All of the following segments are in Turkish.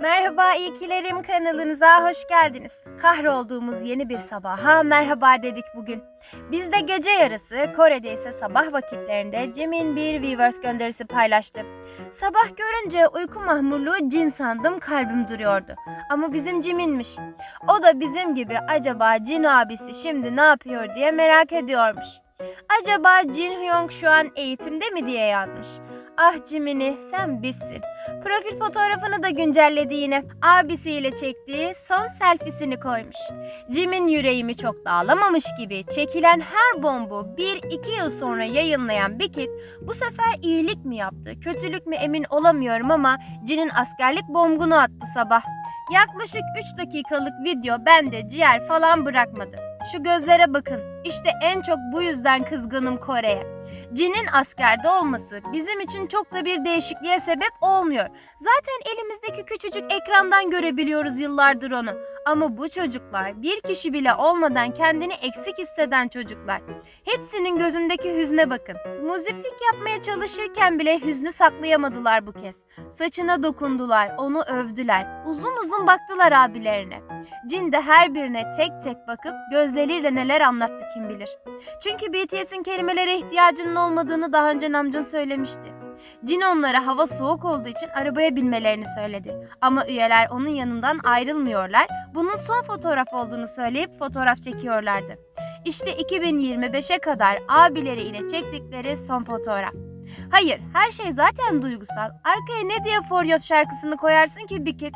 Merhaba iyikilerim kanalınıza hoş geldiniz. Kahrolduğumuz yeni bir sabaha merhaba dedik bugün. Bizde gece yarısı, Kore'de ise sabah vakitlerinde Cem'in bir Weverse gönderisi paylaştı. Sabah görünce uyku mahmurluğu cin sandım kalbim duruyordu. Ama bizim Cem'inmiş. O da bizim gibi acaba cin abisi şimdi ne yapıyor diye merak ediyormuş. Acaba Jin Hyung şu an eğitimde mi diye yazmış. Ah Cimini sen bizsin. Profil fotoğrafını da güncelledi yine. Abisiyle çektiği son selfiesini koymuş. Jim'in yüreğimi çok dağlamamış gibi çekilen her bombu 1-2 yıl sonra yayınlayan Bikit bu sefer iyilik mi yaptı, kötülük mü emin olamıyorum ama Jin'in askerlik bombunu attı sabah. Yaklaşık 3 dakikalık video bende ciğer falan bırakmadı. Şu gözlere bakın. İşte en çok bu yüzden kızgınım Kore'ye. Jin'in askerde olması bizim için çok da bir değişikliğe sebep olmuyor. Zaten elimizdeki küçücük ekrandan görebiliyoruz yıllardır onu. Ama bu çocuklar bir kişi bile olmadan kendini eksik hisseden çocuklar. Hepsinin gözündeki hüzne bakın. Muziplik yapmaya çalışırken bile hüznü saklayamadılar bu kez. Saçına dokundular, onu övdüler. Uzun uzun baktılar abilerine. Jin de her birine tek tek bakıp gözleriyle neler anlattı kim bilir. Çünkü BTS'in kelimelere ihtiyacının olmadığını daha önce Namjoon söylemişti. Jin onlara hava soğuk olduğu için arabaya binmelerini söyledi. Ama üyeler onun yanından ayrılmıyorlar. Bunun son fotoğraf olduğunu söyleyip fotoğraf çekiyorlardı. İşte 2025'e kadar abileri ile çektikleri son fotoğraf. Hayır, her şey zaten duygusal. Arkaya ne diye For şarkısını koyarsın ki Bikit?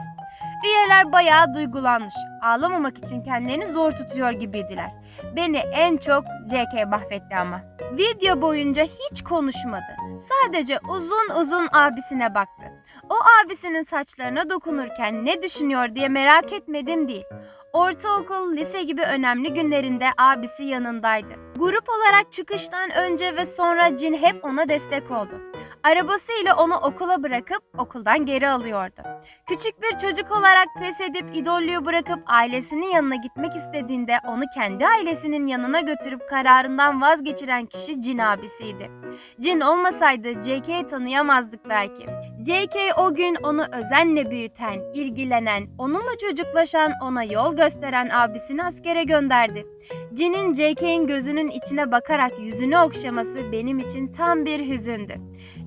Üyeler bayağı duygulanmış. Ağlamamak için kendilerini zor tutuyor gibiydiler. Beni en çok JK mahvetti ama. Video boyunca hiç konuşmadı. Sadece uzun uzun abisine baktı. O abisinin saçlarına dokunurken ne düşünüyor diye merak etmedim değil. Ortaokul, lise gibi önemli günlerinde abisi yanındaydı. Grup olarak çıkıştan önce ve sonra Jin hep ona destek oldu. Arabasıyla onu okula bırakıp okuldan geri alıyordu. Küçük bir çocuk olarak pes edip idollüğü bırakıp ailesinin yanına gitmek istediğinde onu kendi ailesinin yanına götürüp kararından vazgeçiren kişi Jin abisiydi. Jin olmasaydı JK'yi tanıyamazdık belki. JK o gün onu özenle büyüten, ilgilenen, onunla çocuklaşan, ona yol gösteren abisini askere gönderdi. Jin'in JK'in gözünün içine bakarak yüzünü okşaması benim için tam bir hüzündü.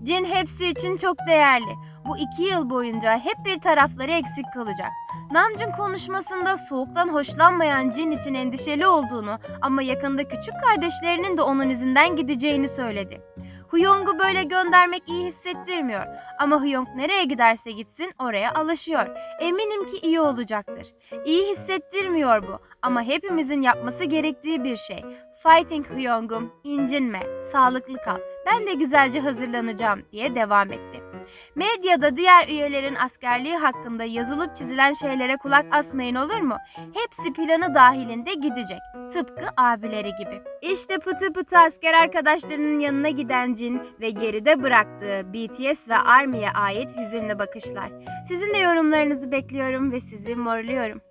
Jin hepsi için çok değerli. Bu iki yıl boyunca hep bir tarafları eksik kalacak. Namjoon konuşmasında soğuktan hoşlanmayan Jin için endişeli olduğunu ama yakında küçük kardeşlerinin de onun izinden gideceğini söyledi. Huyong'u böyle göndermek iyi hissettirmiyor. Ama Huyong nereye giderse gitsin oraya alışıyor. Eminim ki iyi olacaktır. İyi hissettirmiyor bu ama hepimizin yapması gerektiği bir şey. Fighting Huyong'um, incinme, sağlıklı kal. Ben de güzelce hazırlanacağım diye devam etti. Medyada diğer üyelerin askerliği hakkında yazılıp çizilen şeylere kulak asmayın olur mu? Hepsi planı dahilinde gidecek. Tıpkı abileri gibi. İşte pıtı pıtı asker arkadaşlarının yanına giden Jin ve geride bıraktığı BTS ve ARMY'ye ait hüzünlü bakışlar. Sizin de yorumlarınızı bekliyorum ve sizi morluyorum.